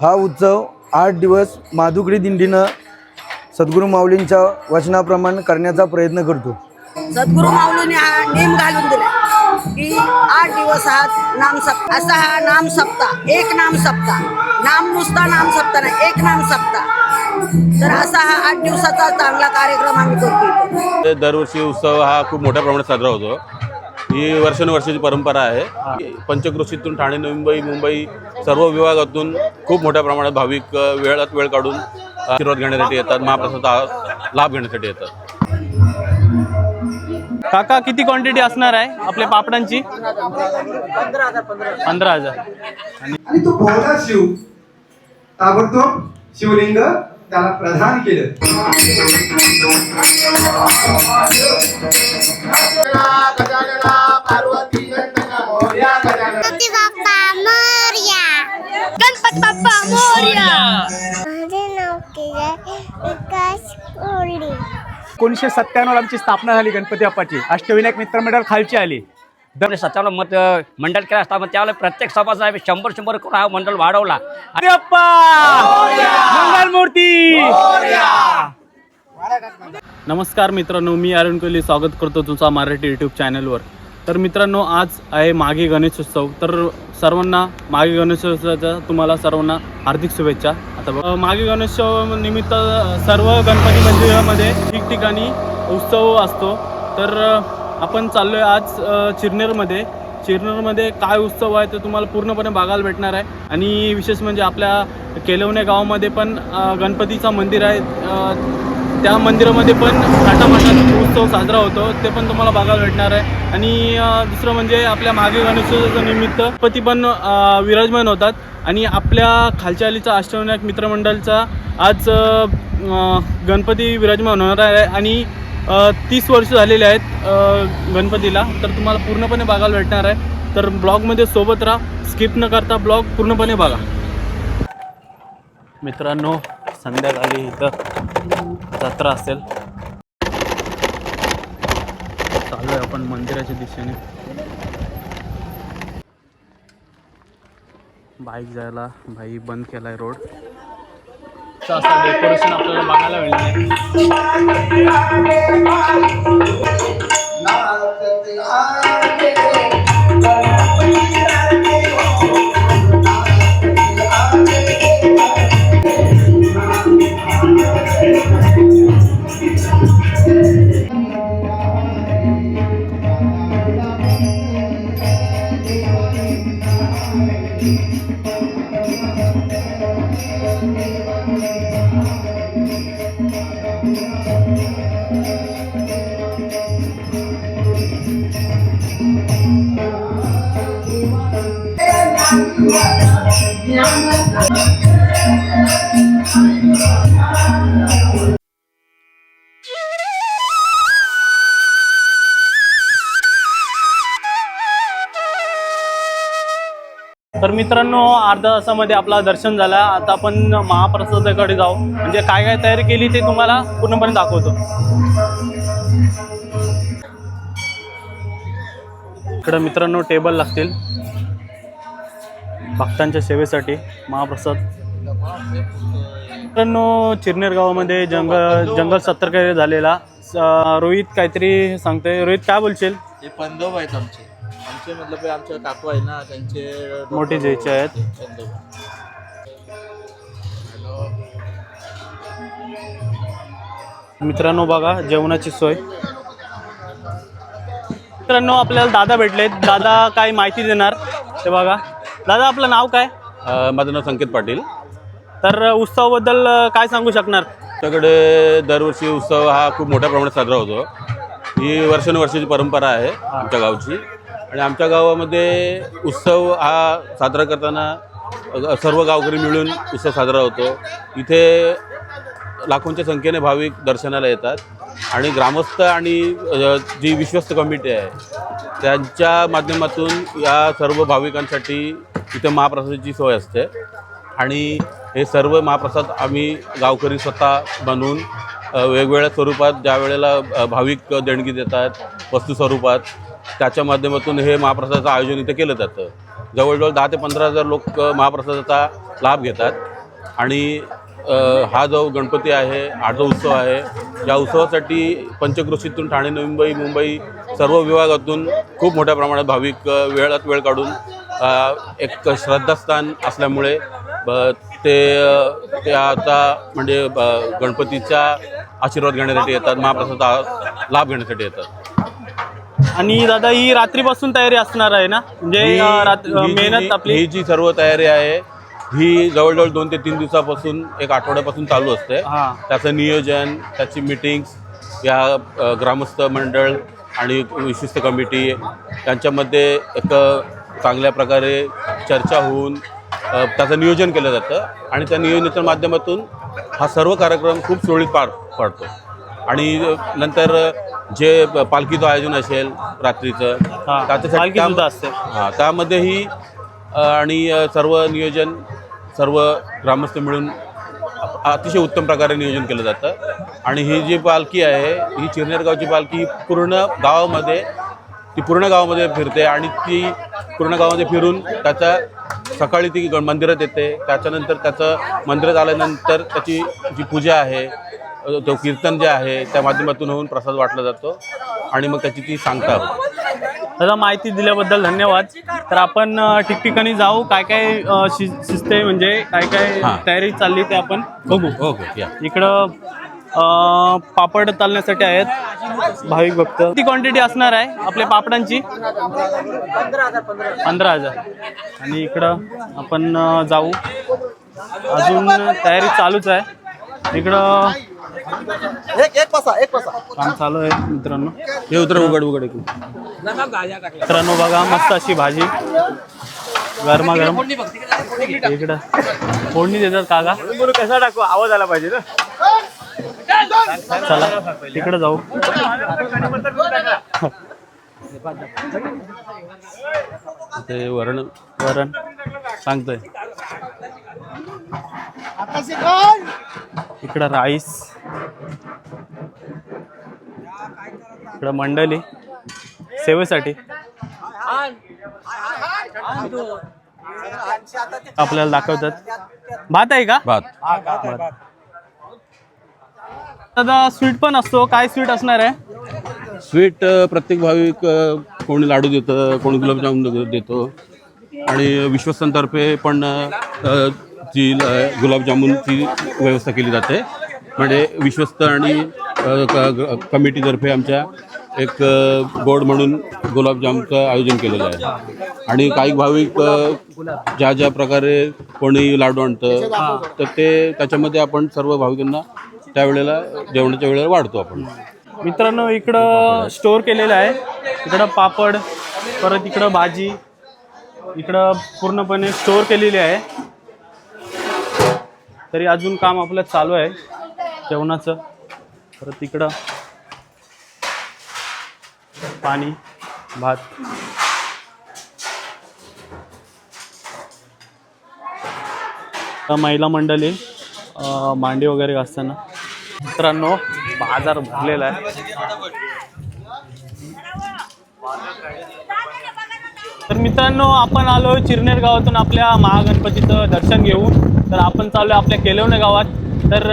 हा उत्सव आठ दिवस माधुकरी दिंडीनं सद्गुरू माऊलींच्या वचनाप्रमाणे करण्याचा प्रयत्न करतो. सद्गुरू माऊलीने हा नेम घालून दिला की आठ दिवस हा नाम सप्ता असा हा नाम सप्ता एक नाम सप्ता. नाम नुसता नाम सप्ता नाही एक नाम सप्ता. तर असा हा आठ दिवसाचा चांगला कार्यक्रम आम्ही करतो दरवर्षी उत्सव हा खूप मोठ्या प्रमाणात साजरा होतो. ही वर्षानुवर्षाची परंपरा आहे. पंचक्रोशीतून ठाणे मुंबई मुंबई सर्व विभागातून खूप मोठ्या प्रमाणात भाविक वेळात वेळ काढून आशीर्वाद घेण्यासाठी येतात महाप्रसादाचा लाभ घेण्यासाठी येतात. काका किती क्वांटिटी असणार आहे आपल्या पापडांची? पंधरा हजार. आणि तो भोवला शिव ताबडतोब शिवलिंग त्याला प्रदान केलं. गणपती बाप्पा मोरया माझे नाव केलं विकास कोळी एकोणीसशे सत्त्याण्णव आमची स्थापना झाली गणपती बाप्पाची. अष्टविनायक मित्रमंडळ खालची आली. दर सत्तावन्न मत मंडळ केलं असता मग त्यावेळेला प्रत्येक सभासद शंभर शंभर करून हा मंडळ वाढवला. अरे मंगल मूर्ती नमस्कार मित्रांनो मी अरुण कोहली. स्वागत करतो तुमचा मराठी यूट्यूब चॅनलवर तर मित्रांनो आज आहे मागे गणेशोत्सव. तर सर्वांना मागे गणेशोत्सवाच्या तुम्हाला सर्वांना हार्दिक शुभेच्छा. आता बघ- मागे गणेशोत्सव निमित्त सर्व गणपती मंदिरामध्ये ठिकठिकाणी उत्सव असतो. तर आपण चाललो आहे आज चिरनेरमध्ये. चिरनेरमध्ये काय उत्सव आहे ते तुम्हाला पूर्णपणे बघायला भेटणार आहे. आणि विशेष म्हणजे आपल्या केलवणे गावामध्ये पण गणपतीचं मंदिर आहे. त्या मंदिरामध्ये पण थाटामाटात उत्सव साजरा होतो. ते पण तुम्हाला बघायला भेटणार आहे. आणि दुसरं म्हणजे आपल्या मागे गणेशोत्सवाचं निमित्त पती पण विराजमान होतात. आणि आपल्या खालच्या अलीचा अष्टविनायक मित्रमंडळचा आज गणपती विराजमान होणार आहे. आणि तीस वर्ष झालेले आहेत गणपतीला. तर तुम्हाला पूर्णपणे बघायला भेटणार आहे. तर ब्लॉगमध्ये सोबत राहा. स्किप न करता ब्लॉग पूर्णपणे बघा. मित्रांनो संध्याकाळी इथं जत्रा असेल. चालू आहे आपण मंदिराच्या दिशेने. बाईक जायला भाई बंद केलाय रोड. असं डेकोरेशन आपल्याला बघायला मिळते तर मित्रांनो अर्ध्या तासामध्ये आपला दर्शन झालं. आता आपण महाप्रसादाकडे जाऊ म्हणजे काय काय तयारी केली ते तुम्हाला पूर्णपणे दाखवतो. इकडं मित्रांनो टेबल लागतील. भक्तांच्या सेवेसाठी महाप्रसाद. मित्रांनो चिरनेर गावामध्ये जंगल जंगल सत्तर झालेला रोहित काहीतरी सांगतोय. रोहित काय बोलशील? हे पंदोब आहेत आमचे. आमचे मतलब आमचे काकू आहे ना त्यांचे मोठे ज्याचे आहेत. मित्रांनो बघा जेवणाची सोय. मित्रांनो आपल्याला दादा भेटलेत. दादा काय माहिती देणार? ते बघा. दादा आपलं नाव काय? अ, माझं नाव संकेत पाटील. तर उत्सवाबद्दल अं, काय सांगू शकणार? आमच्याकडे दरवर्षी उत्सव हा खूप मोठ्या प्रमाणात साजरा होतो. ही वर्षानुवर्षाची परंपरा आहे आमच्या गावची. आणि आमच्या गावामध्ये उत्सव हा साजरा करताना अ, सर्व गावकरी मिळून उत्सव साजरा होतो. इथे लाखोंच्या संख्येने भाविक दर्शनाला येतात. आणि ग्रामस्थ आणि अ, जी विश्वस्त कमिटी आहे त्यांच्या माध्यमातून या सर्व भाविकांसाठी इथे महाप्रसादाची सोय असते. आणि हे सर्व महाप्रसाद आम्ही गावकरी स्वतः बनवून वेगवेगळ्या स्वरूपात ज्या वेळेला भाविक देणगी देतात वस्तू स्वरूपात त्याच्या माध्यमातून हे महाप्रसादाचं आयोजन इथे केलं जातं. जवळजवळ दहा ते पंधरा हजार लोक महाप्रसादाचा लाभ घेतात. आणि हा जो गणपती आहे हा जो उत्सव आहे या उत्सवासाठी पंचकृषीतून ठाणे नवी मुंबई मुंबई सर्व विभागातून खूप मोठ्या प्रमाणात भाविक वेळात वेळ काढून एक श्रद्धास्थान असल्यामुळे ते ते आता म्हणजे गणपतीचा आशीर्वाद घेण्यासाठी येतात महाप्रसादाचा लाभ घेण्यासाठी येतात. आणि दादा ही रात्रीपासून तयारी असणार आहे ना? म्हणजे रात- ही जी- मेहनत आपली ही जी सर्व तयारी आहे ही जवळजवळ दोन ते तीन दिवसापासून एक आठवड्यापासून चालू असते. हा. त्याचं नियोजन त्याची मीटिंग्स या अ, ग्रामस्थ मंडळ आणि विशिष्ट कमिटी त्यांच्यामध्ये एक अ, चांगल्या प्रकारे चर्चा होऊन त्याचं नियोजन केलं जातं आणि त्या नियोजनाच्या माध्यमातून हा सर्व कार्यक्रम खूप सुरळीत पार पडतो आणि नंतर जे पालखीचं आयोजन असेल रात्रीचं हा, त्याच्यासाठी. हां त्यामध्येही आणि सर्व नियोजन सर्व ग्रामस्थ मिळून अतिशय उत्तम प्रकारे नियोजन केलं जातं आणि ही जी पालखी आहे ही चिरनेर गावची पालखी पूर्ण गावामध्ये ती पूर्ण गावामध्ये फिरते आणि ती पूर्ण गावामध्ये फिरून त्याचा सकाळी ती मंदिरात येते. त्याच्यानंतर त्याचं मंदिरात आल्यानंतर त्याची जी पूजा आहे तो कीर्तन जे आहे त्या माध्यमातून होऊन प्रसाद वाटला जातो आणि मग त्याची ती सांगता दादा माहिती दिल्याबद्दल धन्यवाद. तर आपण ठिकठिकाणी जाऊ. काय काय अं, शि शिस्ते म्हणजे काय काय. तयारी चालली ते आपण बघू. ओके या. इकडं पापड चालण्यासाठी आहेत. भाविक भक्त. किती क्वांटिटी असणार आहे आपल्या पापडांची? पंधरा हजार. आणि इकडं आपण जाऊ. अजून तयारी चालूच आहे. इकडं काम चालू आहे मित्रांनो. हे उतर उघड उघड एक मित्रांनो बघा मस्त अशी भाजी. गरमागरम. इकडं. फोडणी देतात काका. कसा टाकू? आवाज आला पाहिजे ना. चला तिकडे जाऊ. ते वरण वरण सांगतोय. इकडं राईस. इकडं मंडली सेवेसाठी. आपल्याला दाखवतात. भात आहे का? भात. दादा स्वीट पण असतो. काय स्वीट असणार आहे? स्वीट अ, प्रत्येक भाविक अ, कोणी लाडू देतं कोणी गुलाबजामुन देतो. आणि विश्वस्तंतर्फे पण अ, जी ल- गुलाबजामुनची व्यवस्था केली जाते. म्हणजे विश्वस्त आणि अ, क- ग- कमिटीतर्फे आमच्या एक अ, गोड म्हणून गुलाबजामचं आयोजन केलेलं आहे. आणि काही भाविक अ, ज्या ज्या प्रकारे कोणी लाडू आणतं तर ते त्याच्यामध्ये आपण सर्व भाविकांना त्यावेळेला जेवणाच्या वेळेला वाढतो आपण. मित्रांनो इकडं स्टोअर केलेलं आहे. इकडं पापड परत इकडं भाजी इकडं पूर्णपणे स्टोअर केलेली आहे. तरी अजून काम आपलं चालू आहे जेवणाचं. परत इकडं पाणी भात. महिला मंडळी मांडी वगैरे घासताना. मित्रांनो बाजार भरलेला आहे. तर मित्रांनो आपण आलो चिरनेर गावातून आपल्या महागणपतीचं दर्शन घेऊन. तर आपण चाललो आपल्या केलवणे गावात. तर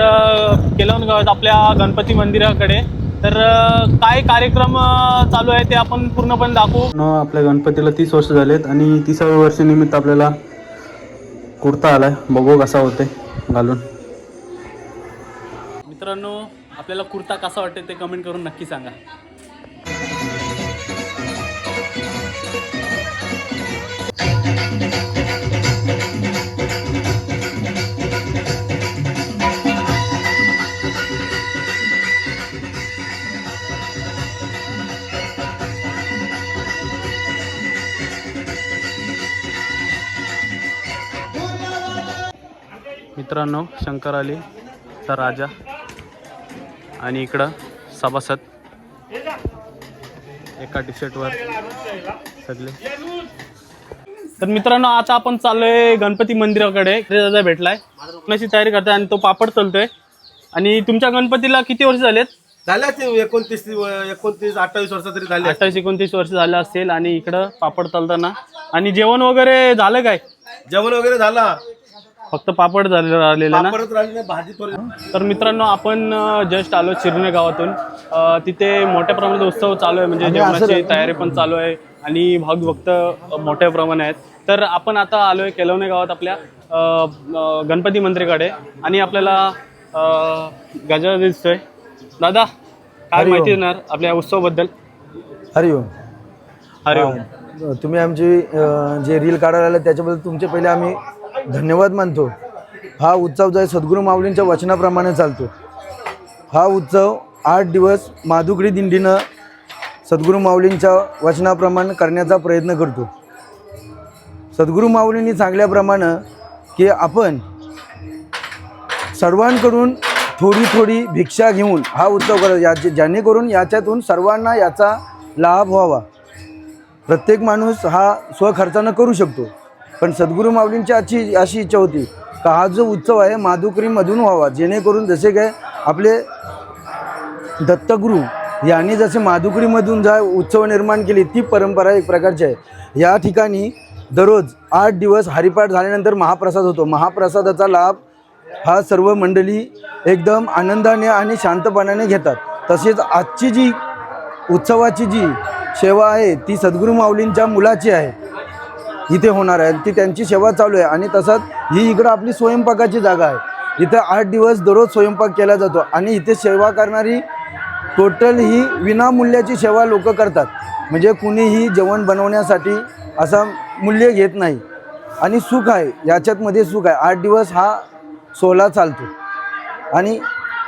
केलवणे गावात आपल्या गणपती मंदिराकडे. तर काय कार्यक्रम चालू आहे ते आपण पूर्णपणे दाखवू. आपल्या गणपतीला तीस वर्ष झालेत आणि तिसाव्या वर्षानिमित्त आपल्याला कुर्ता आलाय. बघू कसा होते घालून. मित्रांनो आपल्याला कुर्ता कसा वाटते ते कमेंट करून नक्की सांगा. मित्रांनो शंकर आली चा राजा. आणि इकडं सभासद. एका टी शर्टवर सगळे. तर मित्रांनो आता आपण चाललोय गणपती मंदिराकडे. दादा भेटलाय. लग्नाची तयारी करताय आणि तो पापड चालतोय. आणि तुमच्या गणपतीला किती वर्ष झालेत? झाले असतील एकोणतीस एकोणतीस अठ्ठावीस वर्ष तरी झाले. अठ्ठावीस एकोणतीस वर्ष झालं असेल आणि इकडं पापड चालताना. आणि जेवण वगैरे झालं काय? जेवण वगैरे झाला. फक्त पापड झालेलं राहिलेलं ना? परत राहिली नाही, भाजी तर मित्रांनो आपण जस्ट आलो चिरणे गावातून. अ, तिथे मोठ्या प्रमाणात उत्सव चालू आहे म्हणजे जेवणाची तयारी पण चालू आहे आणि भाग भक्त मोठ्या प्रमाणात आहेत. तर आपण आता आलोय केलवणे गावात आपल्या अ, अ, गणपती मंदिराकडे आणि आपल्याला अ, गजा दिसतोय. दादा काय हरिओम. माहिती देणार आपल्या उत्सवाबद्दल? हरिओम अरे हा, तुम्ही आमची अ, जे रील काढायला आले त्याच्याबद्दल तुमचे पहिले आम्ही धन्यवाद मानतो. हा उत्सव जो आहे सद्गुरू माऊलींच्या वचनाप्रमाणे चालतो. हा उत्सव आठ दिवस माधुकडी दिंडीनं सद्गुरू माऊलींच्या वचनाप्रमाणे करण्याचा प्रयत्न करतो. सद्गुरू माऊलींनी सांगल्याप्रमाणे की आपण सर्वांकडून थोडी थोडी भिक्षा घेऊन हा उत्सव करत या जेणेकरून याच्यातून सर्वांना याचा लाभ व्हावा. प्रत्येक माणूस हा स्वखर्चानं करू शकतो. पण सद्गुरू माऊलींची आजची अशी इच्छा होती का हा जो उत्सव आहे माधुकरीमधून व्हावा जेणेकरून जसे काय आपले दत्तगुरू यांनी जसे माधुकरीमधून जा उत्सव निर्माण केली ती परंपरा एक प्रकारची आहे. या ठिकाणी दररोज आठ दिवस हरिपाठ झाल्यानंतर महाप्रसाद होतो. महाप्रसादाचा लाभ हा सर्व मंडळी एकदम आनंदाने आणि शांतपणाने घेतात. तसेच आजची जी उत्सवाची जी सेवा आहे ती सद्गुरू माऊलींच्या मुलाची आहे. इथे होणार आहे. ती त्यांची सेवा चालू आहे. आणि तसंच ही इकडं आपली स्वयंपाकाची जागा आहे. इथं आठ दिवस दररोज स्वयंपाक केला जातो. आणि इथे सेवा करणारी टोटल ही विनामूल्याची सेवा लोक करतात. म्हणजे कुणीही जेवण बनवण्यासाठी असा मूल्य घेत नाही. आणि सुख आहे. याच्यातमध्ये सुख आहे. आठ दिवस हा सोहळा चालतो. आणि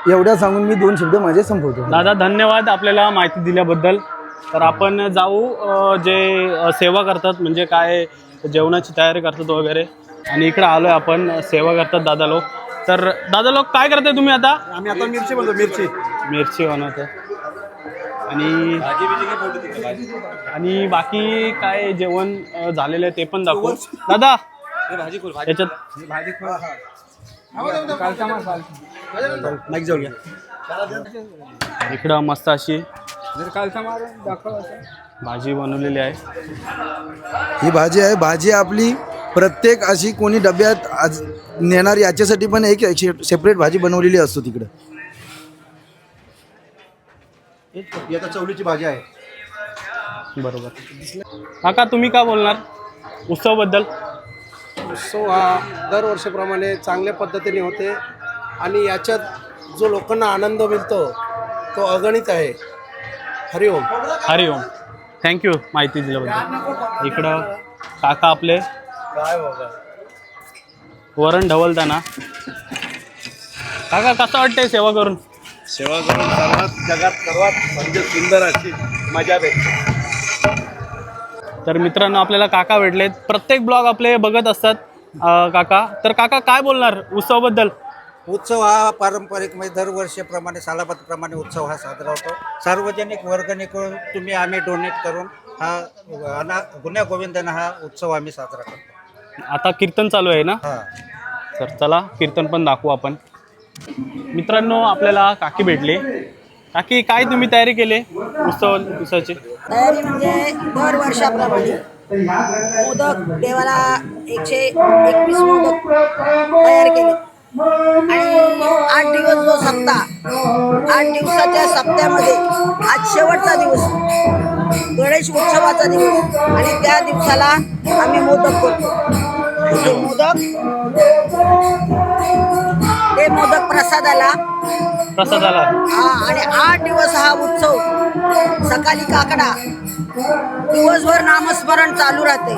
एवढ्या सांगून मी दोन शब्द माझे संपवतो. दादा धन्यवाद आपल्याला माहिती दिल्याबद्दल. तर आपण जाऊ जे सेवा करतात म्हणजे काय जेवणाची तयारी करतात वगैरे. आणि इकडे आलोय आपण सेवा करतात दादा लोक. तर दादा लोक काय करताय तुम्ही आता? आम्ही आता मिरची बनवतो मिरची. मिरची बनवतो. आणि आणि बाकी काय जेवण झालेलं आहे ते पण दाखवू. दादा याच्यात माईक जाऊया इकडं मस्त अशी भाजी बनवलेली आहे. ही भाजी आहे. भाजी आपली प्रत्येक अशी कोणी डब्यात आज नेणार याच्यासाठी पण एक सेपरेट भाजी बनवलेली असतो तिकडं. ही आता चवलीची भाजी आहे. बरोबर. काका तुम्ही काय बोलणार? उत्सवाबद्दल. उत्सव हा दरवर्षीप्रमाणे चांगल्या पद्धतीने होते. आणि याच्यात जो लोकांना आनंद मिळतो तो अगणित आहे. हरिओम हरिओम थँक्यू माहिती दिल्याबद्दल. इकडं काका आपले. काय बाबा? वरण ढवलताना काका कसं वाटतंय सेवा करून? सेवा करून सर्वात जगात सर्वात म्हणजे सुंदर अशी मजा भेटते. तर मित्रांनो आपल्याला काका भेटलेत. प्रत्येक ब्लॉग आपले बघत असतात अं, काका. तर काका काय बोलणार उत्सवाबद्दल? उत्सव हा पारंपरिक म्हणजे दरवर्षीप्रमाणे सालाबादप्रमाणे उत्सव हा साजरा होतो. सार्वजनिक वर्गणी करून तुम्ही आम्ही डोनेट करून हा अना गुन्ह्या गोविंदानं हा उत्सव आम्ही साजरा करतो. आता कीर्तन चालू आहे ना? हा. तर चला कीर्तन पण दाखवू आपण. मित्रांनो आपल्याला काकी भेटली. काकी काय तुम्ही तयारी केली उत्सव उत्सवाची? तयारी म्हणजे दर वर्षाप्रमाणे मोदक देवाला एकशे एकवीस मोदक तयार केले. आणि आठ दिवस जो सप्ताह आठ दिवसाच्या सप्त्यामध्ये आज शेवटचा दिवस गणेश उत्सवाचा दिवस. आणि त्या दिवसाला आम्ही मोदक करतो. मोदक ते मोदक प्रसादाला. प्रसादाला. हा आणि आठ दिवस हा उत्सव. सकाळी काकडा. दिवसभर नामस्मरण चालू राहते.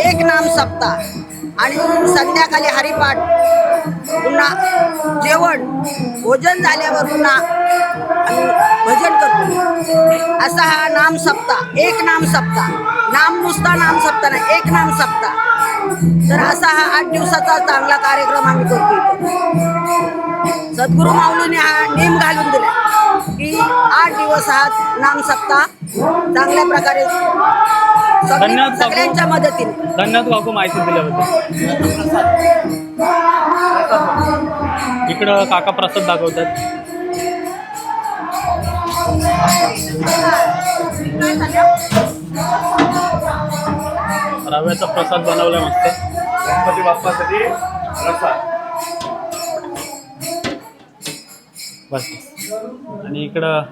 एक नाम सप्ताह. आणि संध्याकाळी हरिपाठ. पुन्हा जेवण. भोजन झाल्यावर पुन्हा भजन करतो. असा हा नाम सप्ताह. एक नाम सप्ताह. नाम नुसता नाम सप्ताह नाही एक नाम सप्ताह. तर असा हा आठ दिवसाचा चांगला कार्यक्रम आम्ही करतो. सद्गुरू माऊलीने हा नेम घालून दिला की आठ दिवस हा नाम सप्ताह चांगल्या प्रकारे बापू. सगळ्यांच्या मदतीने धन्यवाद काकू माहिती दिल्याबद्दल इकडं काका प्रसाद दाखवतात रव्याचा प्रसाद बनवलाय मस्त. गणपती बाप्पासाठी प्रसाद बस. आणि इकडं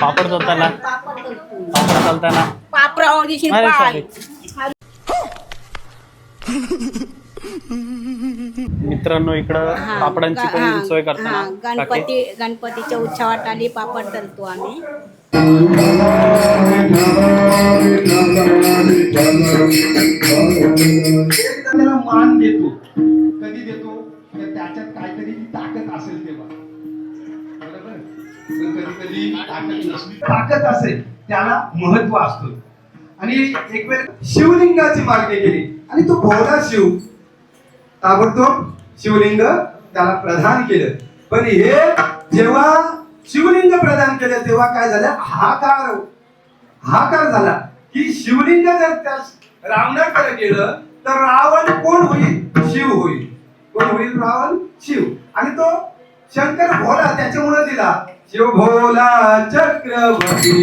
पापड चालताना. पापड चालताना sorry. मित्रांनो इकडं हा, पापडांची पण हा, सोय करताना. हा. गणपती गणपतीच्या उत्सवात आली पापड तळतो आम्ही. मान देतो. कधी देतो? तर त्याच्यात काहीतरी ताकद असेल तेव्हा. बरोबर? कधी कधी ताकद नसली. ताकद असेल त्याला महत्त्व असतो. आणि एक वेळ शिवलिंगाची मागणी केली. आणि तो भोळा शिव. ताबडतोब शिवलिंग त्याला प्रदान केलं. पण हे जेव्हा शिवलिंग प्रदान केलं तेव्हा काय झालं? हाकार हाकार झाला. की शिवलिंग जर त्या रावणाकडे गेलं तर रावण कोण होईल? शिव होईल. कोण होईल? रावण शिव. आणि तो शंकर भोला त्याच्यामुळे दिला. शिव भोला चक्रवर्ती.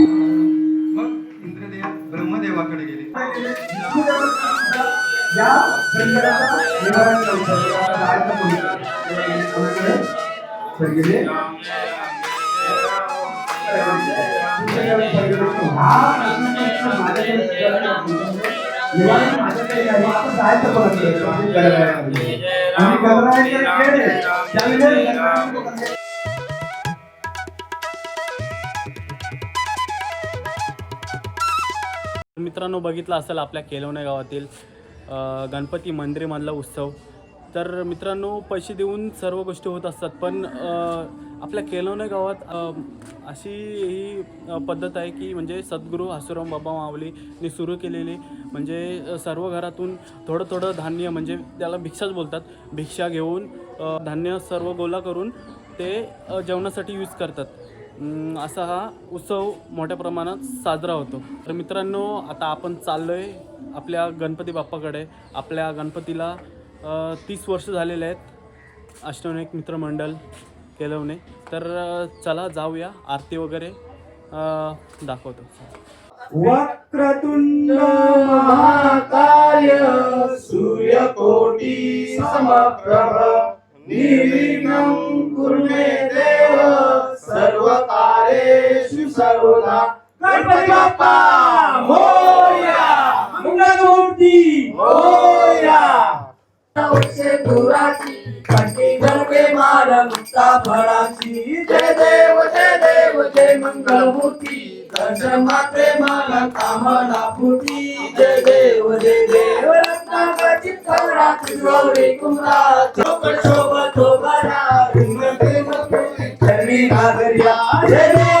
ब्रह्मदेवाकडे गेले या संकटाचा निवारण गेले. निवारण माझ्याकडे आहे. जायचं त्यावेळेस मित्रांनो बघितला असेल आपल्या केलवणे गावातील गणपती मंदिरमधला उत्सव. तर मित्रांनो पैसे देऊन सर्व गोष्टी होत असतात पण आपल्या केलवणे गावात अशी ही पद्धत आहे की म्हणजे सद्गुरू हसुराम बाबा माऊलीने सुरू केलेली म्हणजे सर्व घरातून थोडं थोडं धान्य म्हणजे त्याला भिक्षाच बोलतात. भिक्षा घेऊन धान्य सर्व गोळा करून ते जेवणासाठी यूज करतात. असा हा उत्सव मोठ्या प्रमाणात साजरा होतो. तर मित्रांनो आता आपण चाललो आहे आपल्या गणपती बाप्पाकडे. आपल्या गणपतीला तीस वर्ष झालेले आहेत. अष्टविनायक मित्रमंडळ केलवणे. तर चला जाऊया आरती वगैरे दाखवतो. वक्रतुंड महाकाय सूर्यकोटी समप्रभ निर्विघ्नं कुरु मे देव सर्व कार्येषु सर्वदा। गणपती बाप्पा मोरया मंगलमूर्ती मोरया से दुराची कंठी गणपे मार मुक्ता फळाची। जय देव जय देव जय मंगलमूर्ती दर्शन प्रेमाला मला कामना फुटी जय देव जय देव. रत्नाची खवराची गौरी कुमरा चोकड शोभत बरा रुंगते प्रेम चरणी नागरिया जय जय देव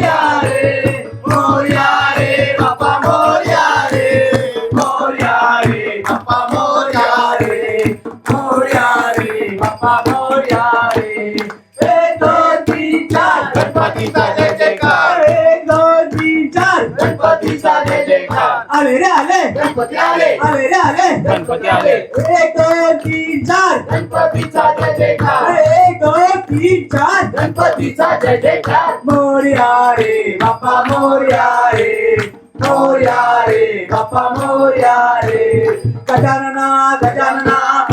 आले रे आले. गणपती आले. आले रे आले. गणपती आले. एक दोन तीन चार. गणपतीचा जय जयकार एक दोन तीन चार. गणपतीचा जय जयकार मोर्या रे बाप्पा मोर्या रे. मोर्या रे बाप्पा मोर्या रे. गजानना गजानना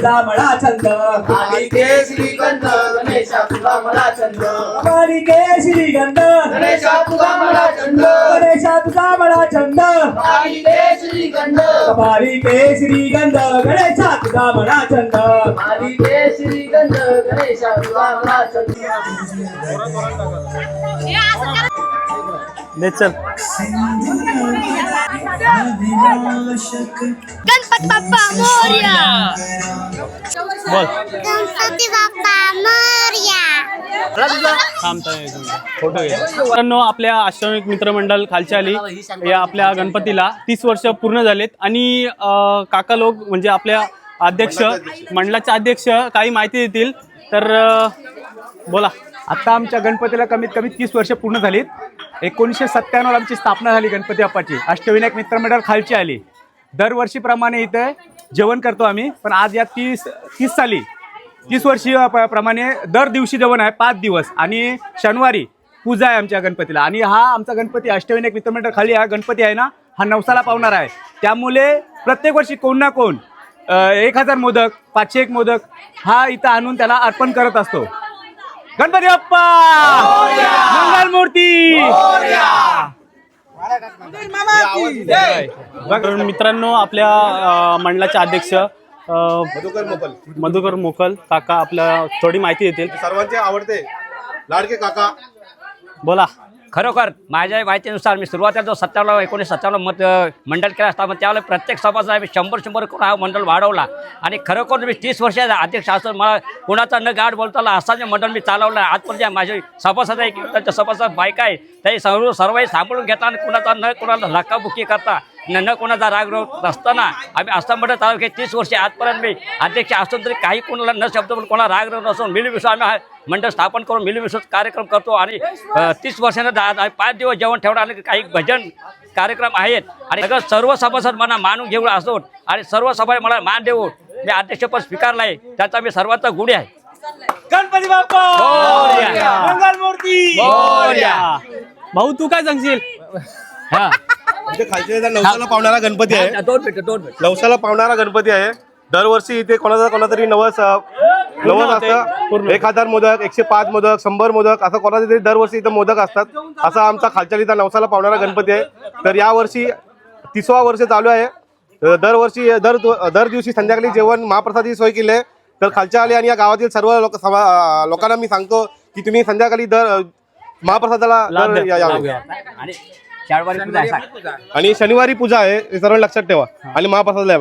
तुझा म्हणा छंद. मालिके श्रीगंध गणेशा तुला मला चंद मालिके श्रीगंध गणेशा तुला मला चंद गणेशा तुझा म्हणा छंद. मालिके श्रीगंध मालिके श्रीगंध गणेशा तुझा म्हणा छंद. मालिके श्रीगंध गणेशा तुला मला चंद दे चल. गणपती बाप्पा मोर्या. बोल गणपती बाप्पा मोर्या. फोटो मित्रांनो आपल्या आश्रमिक मित्रमंडळ खालच्या आली. या आपल्या गणपतीला तीस वर्ष पूर्ण झालेत. आणि अं, काका लोक म्हणजे आपल्या अध्यक्ष मंडळाचे अध्यक्ष काही माहिती देतील. तर अं, बोला. आता आमच्या गणपतीला कमीत कमी तीस वर्ष पूर्ण झालीत. एकोणीसशे सत्त्याण्णव आमची स्थापना झाली गणपती बाप्पाची. अष्टविनायक मित्रमंडळ खालची आली. दरवर्षीप्रमाणे इथे जेवण करतो आम्ही पण आज या तीस तीस साली तीस वर्षीय प्रमाणे दर दिवशी जेवण आहे पाच दिवस. आणि शनिवारी पूजा आहे आमच्या गणपतीला. आणि हा आमचा गणपती अष्टविनायक मित्रमंडळ खाली हा गणपती आहे ना हा नवसाला पावणार आहे. त्यामुळे प्रत्येक वर्षी कोण ना कोण एक हजार मोदक पाचशे एक मोदक हा इथं आणून त्याला अर्पण करत असतो. गणपती बाप्पा! मंगल मूर्ती तर मित्रांनो आपल्या अं, मंडळाचे अध्यक्ष अं, मधुकर मोकल. मधुकर मोकल काका आपल्या थोडी माहिती देतील. सर्वांचे आवडते. लाडके काका. बोला. खरोखर माझ्या माहितीनुसार मी सुरुवातीला जो सत्त्याण्णव एकोणीस सत्त्याण्णव मत मंडळ केला असता मग त्यावेळेला प्रत्येक सभासद मी शंभर शंभर करून हा मंडळ वाढवला. आणि खरोखर मी तीस वर्ष अध्यक्ष असून मला कोणाचा न गाठ बोलताला असा जे मंडळ मी चालवलं आजपर्यंत माझे सभासद आहे की त्यांच्या सभासद बायका आहे ते सर्व सर्वही सांभाळून घेता आणि कुणाचा न कोणाला धक्काबुक्की करता. न न कोणाचा राग नसताना आम्ही चालू की तीस वर्षे आजपर्यंत मी अध्यक्ष असून तरी काही कोणाला न शब्द बोलून कोणाला राग रोग नसून मिळून आम्ही मंडळ स्थापन करून मिळून कार्यक्रम करतो आणि तीस वर्षानं दहा पाच दिवस जेवण ठेवणं आणि काही भजन कार्यक्रम आहेत. आणि सगळं सर्व सभासद मला मानून घेऊन असतो आणि सर्व सभा मला मान देऊन मी अध्यक्षपद स्वीकारलं आहे त्याचा मी सर्वांचा गुढी आहे. गणपती बाप्पा! मूर्ती. भाऊ तू काय सांगशील? हा. इथे खालच्या इथं नवसाला पावणारा गणपती आहे. दोन मिनिटं दोन मिनिटं. नवसाला पावणारा गणपती आहे. दरवर्षी इथे कोणाचा कोणाचा तरी नवस नवस. असतं. एक हजार मोदक एकशे पाच मोदक शंभर मोदक असं कोणाचे तरी दरवर्षी इथं मोदक असतात. असा आमचा खालच्या इथं नवसाला पावणारा गणपती आहे. तर यावर्षी तिसवा वर्ष चालू आहे. दरवर्षी दर दर दिवशी संध्याकाळी जेवण महाप्रसादी सोय केली आहे. तर खालच्या आली आणि या गावातील सर्व लोक लोकांना मी सांगतो की तुम्ही संध्याकाळी दर महाप्रसादाला आणि चारवारी पूजा आहे सांग. आणि शनिवारी पूजा आहे हे सर्व लक्षात ठेवा. आणि महाप्रसाद आहे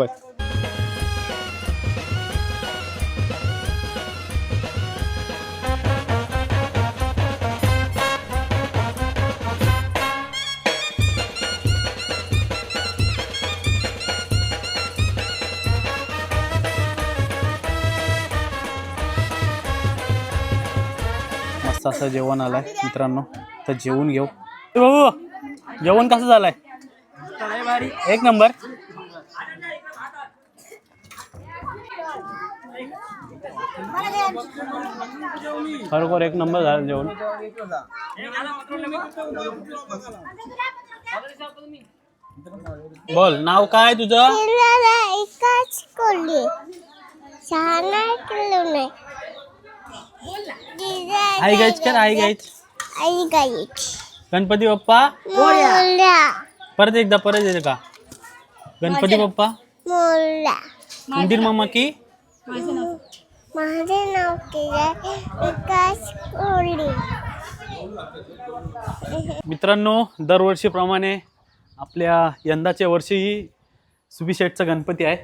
मस्त असं जेवण आलंय मित्रांनो. तर जेवून घेऊ. ए भाऊ जेवण कसं झालंय? एक नंबर. खरोखर एक नंबर झालं जेवण. बोल नाव काय तुझं? एकाच कोल्हे आई गायच कर आई गायच आई गाईच. गणपती बाप्पा? मोरया. परत एकदा परत येते का? गणपती बाप्पा? मोरया. उंदीर मामा की? माझे नाव. केलं विकास मित्रांनो दरवर्षीप्रमाणे आपल्या यंदाच्या वर्षीही सुबीशेठचा गणपती आहे.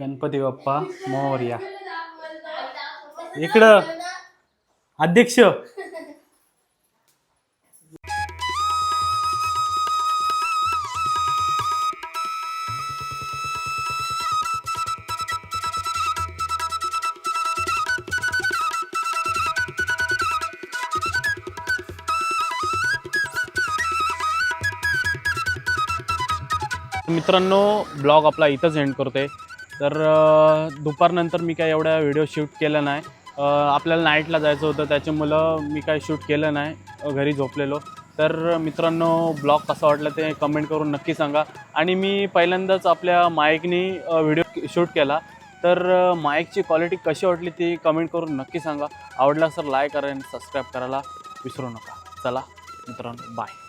गणपती बाप्पा मोर्या. इकडं अध्यक्ष. मित्रांनो ब्लॉग आपला इथंच एंड करतोय. तर दुपारनंतर मी काय एवढ्या व्हिडिओ शूट केला नाही. आपल्याला नाईटला जायचं होतं त्याच्यामुळं मी काय शूट केलं नाही घरी झोपलेलो. तर मित्रांनो ब्लॉग कसा वाटला ते कमेंट करून नक्की सांगा. आणि मी पहिल्यांदाच आपल्या माईकनी व्हिडिओ शूट केला. तर माईकची क्वालिटी कशी वाटली ती कमेंट करून नक्की सांगा. आवडला सर लाईक करा आणि सबस्क्राईब करायला विसरू नका. चला मित्रांनो बाय